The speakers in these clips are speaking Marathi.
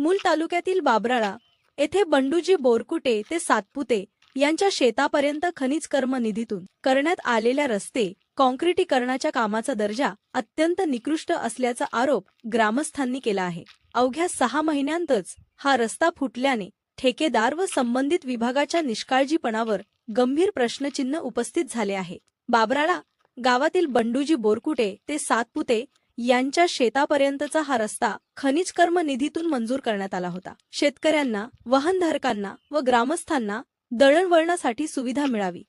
मूल तालुक्यातील बाबराळा येथे बंडूजी बोरकुटे ते सातपुते यांच्या शेतापर्यंत खनिज कर्म निधीतून करण्यात आलेल्या रस्ते काँक्रिटीकरणाच्या कामाचा दर्जा अत्यंत निकृष्ट असल्याचा आरोप ग्रामस्थांनी केला आहे. अवघ्या सहा महिन्यांतच हा रस्ता फुटल्याने ठेकेदार व संबंधित विभागाच्या निष्काळजीपणावर गंभीर प्रश्नचिन्ह उपस्थित झाले आहे. बाबराळा गावातील बंडूजी बोरकुटे ते सातपुते यांच्या शेतापर्यंतचा हा रस्ता खनिज कर्म निधीतून मंजूर करण्यात आला होता. शेतकऱ्यांना वाहनधारकांना व ग्रामस्थांना दळणवळणासाठी सुविधा मिळावी.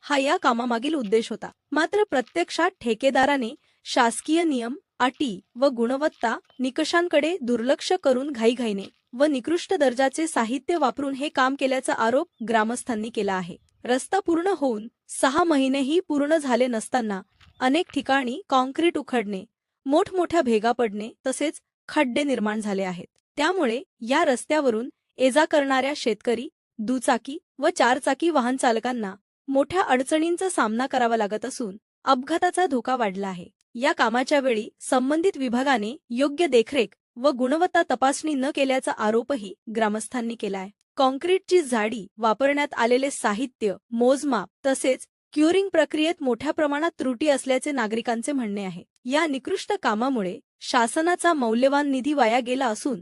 हा या कामामागील उद्देश होता. मात्र प्रत्यक्षात ठेकेदाराने शासकीय नियम अटी व गुणवत्ता निकषांकडे दुर्लक्ष करून घाईघाईने व निकृष्ट दर्जाचे साहित्य वापरून हे काम केल्याचा आरोप ग्रामस्थांनी केला आहे. रस्ता पूर्ण होऊन सहा महिनेही पूर्ण झाले नसताना अनेक ठिकाणी कॉन्क्रीट उखडणे मोठमोठ्या भेगा पडणे तसेच खड्डे निर्माण झाले आहेत. त्यामुळे या रस्त्यावरून एजा करणाऱ्या शेतकरी दुचाकी व चारचाकी वाहन चालकांना मोठ्या अडचणींचा सामना करावा लागत असून अपघाताचा धोका वाढला आहे. या कामाच्या वेळी संबंधित विभागाने योग्य देखरेख व गुणवत्ता तपासणी न केल्याचा आरोपही ग्रामस्थांनी केलाय. कॉन्क्रीटची जाडी वापरण्यात आलेले साहित्य मोजमाप तसेच क्युरिंग प्रक्रियेत मोठ्या प्रमाणात त्रुटी असल्याचे नागरिकांचे म्हणणे आहे. या निकृष्ट कामामुळे शासनाचा मौल्यवान निधी वाया गेला असून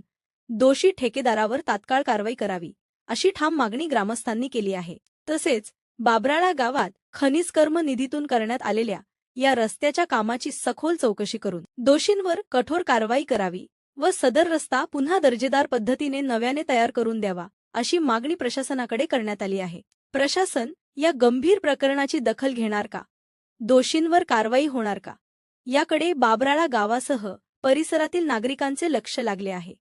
दोषी ठेकेदारावर तात्काळ कारवाई करावी अशी ठाम मागणी ग्रामस्थांनी केली आहे. तसेच बाबराळा गावात खनिज कर्म निधीतून करण्यात आलेल्या या रस्त्याच्या कामाची सखोल चौकशी करून दोषींवर कठोर कारवाई करावी व सदर रस्ता पुन्हा दर्जेदार पद्धतीने नव्याने तयार करून द्यावा अशी मागणी प्रशासनाकडे करण्यात आली आहे. प्रशासन या गंभीर प्रकरणाची दखल घेणार का? दोषींवर कारवाई होणार का? याकडे बाबराळा गावासह परिसरातील नागरिकांचे लक्ष लागले आहे.